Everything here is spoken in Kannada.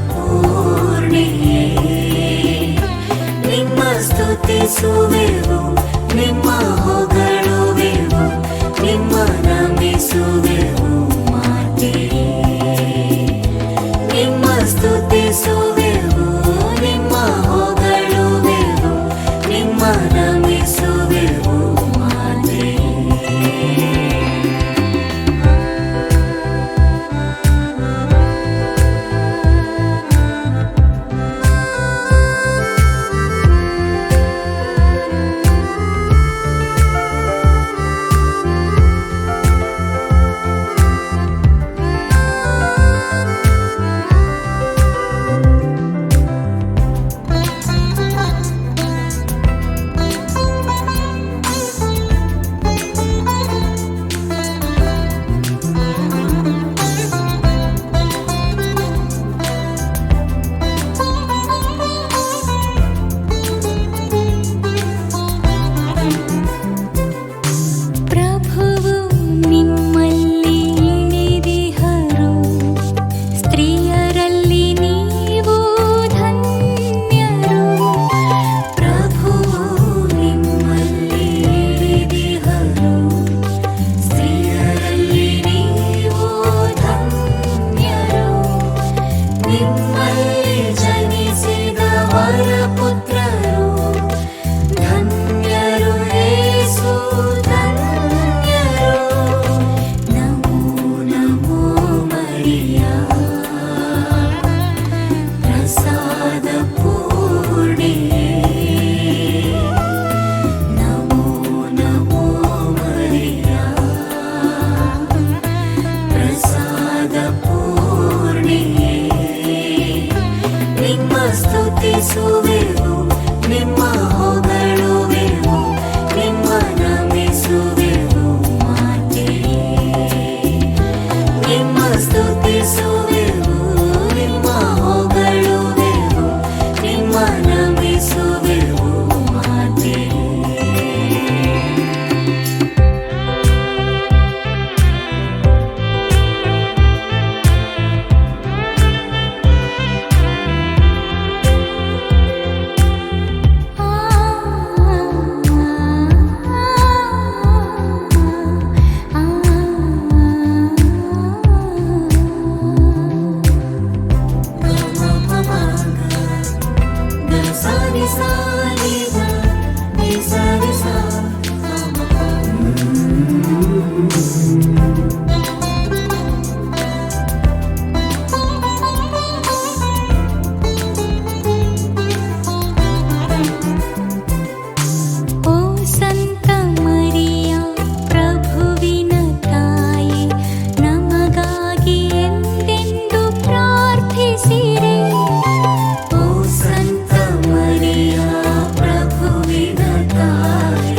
ಪೂರ್ಣೆಯೇ ನಿಮ್ಮ ಸ್ತುತಿಸುವೆವು ನಿಮ್ಮ ಹೊಗಳುವೆವು ನಿಮ್ಮ ನಂಬಿಸುವೆವು ಮಾತೆ. ನಿಮ್ಮ ಸ್ತುತಿಸುವೆ the light.